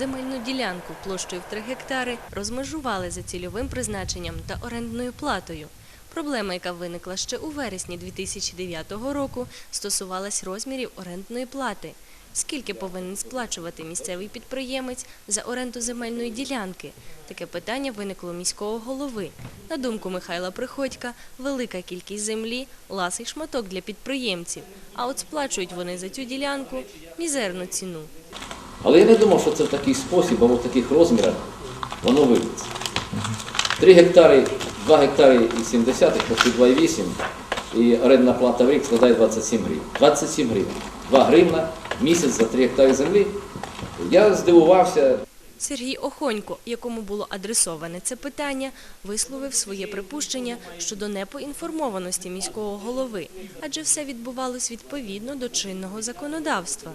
Земельну ділянку площею в 3 гектари розмежували за цільовим призначенням та орендною платою. Проблема, яка виникла ще у вересні 2009 року, стосувалась розмірів орендної плати. Скільки повинен сплачувати місцевий підприємець за оренду земельної ділянки? Таке питання виникло у міського голови. На думку Михайла Приходька, велика кількість землі ласий шматок для підприємців. А от сплачують вони за цю ділянку мізерну ціну. Але я не думав, що це в такий спосіб або в таких розмірах воно вийдеться. 3 гектари, 2 гектари і 70, почти 2,8, і орендна плата в рік складає 27 гривень. 27 гривень. 2 гривна місяць за 3 гектари землі. Я здивувався, Сергій Охонько, якому було адресоване це питання, висловив своє припущення щодо непоінформованості міського голови, адже все відбувалось відповідно до чинного законодавства.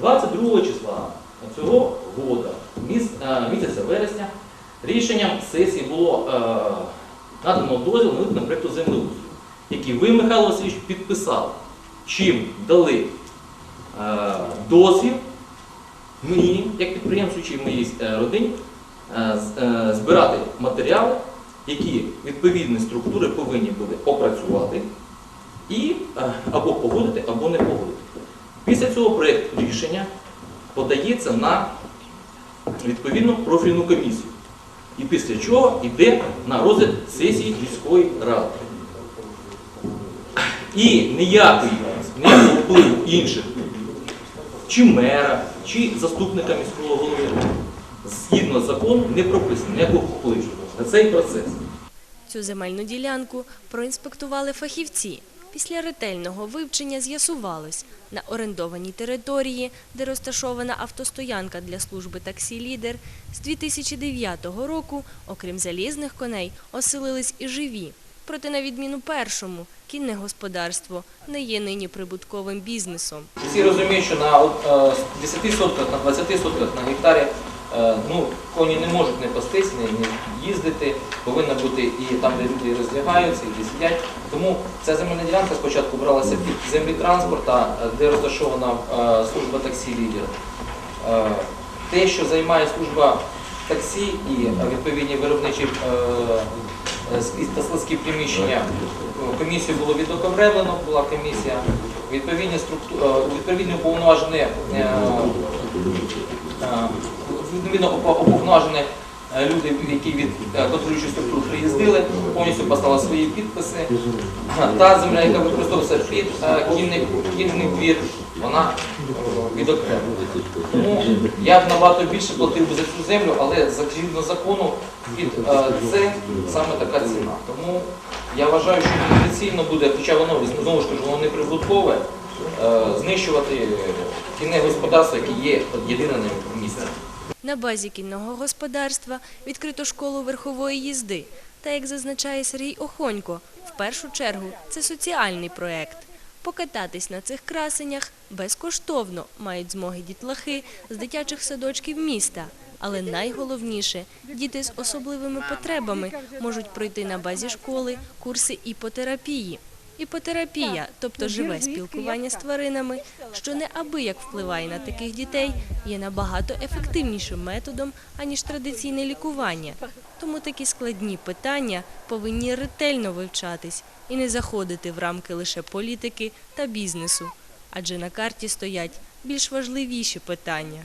22 числа цього года, е, місяця вересня, рішенням сесії було е, надано дозвіл на виконання проєкту землеустрою, який ви, Михайло Васильович, підписали, чим дали е, дозвіл мені, як підприємцю, чи моїй родині, збирати матеріали, які відповідні структури повинні були опрацювати і або погодити, або не погодити. Після цього проєкт рішення подається на відповідну профільну комісію. І після чого йде на розгляд сесії міської ради. І ніякої, ніякого впливу інших, чи мера, чи заступника міського голови, згідно закону, не прописано ніякого впливу на цей процес. Цю земельну ділянку проінспектували фахівці. Після ретельного вивчення з'ясувалось, на орендованій території, де розташована автостоянка для служби таксі «Лідер», з 2009 року, окрім залізних коней, оселились і живі. Проте, на відміну першому, кінне господарство не є нині прибутковим бізнесом. Всі розуміють, що на от, е, 10 сотках, на 20 сотках, на гектарі ну, коні не можуть не пастись, не, їздити, повинна бути і там, де люди розлягаються, і де сидять. Тому ця земельна ділянка спочатку бралася під землі транспорта, е, де розташована е, служба таксі лідер. Е, Те, що займає служба таксі і е, відповідні виробничі е, е, та складські приміщення, е, комісію було відокремлено, була комісія, відповідні структури, відповідно уповноважені е, е, відповідно опо- е, люди, які від е, контролюючих структур приїздили, повністю поставили свої підписи. Е, Та земля, яка використовується під е, кінний, двір, вона е, відокремлена. Тому я б набагато більше платив би за цю землю, але згідно закону під е, це саме така ціна. Тому я вважаю, що недоцільно буде, хоча воно знову ж кажу, воно не прибуткове, е, знищувати кінне господарство, яке є єдиним місті. На базі кінного господарства відкрито школу верхової їзди. Та, як зазначає Сергій Охонько, в першу чергу це соціальний проект. Покататись на цих красенях безкоштовно мають змоги дітлахи з дитячих садочків міста. Але найголовніше, діти з особливими потребами можуть пройти на базі школи курси іпотерапії. Іпотерапія, тобто живе спілкування з тваринами, що неабияк впливає на таких дітей, є набагато ефективнішим методом, аніж традиційне лікування. Тому такі складні питання повинні ретельно вивчатись і не заходити в рамки лише політики та бізнесу, адже на карті стоять більш важливіші питання.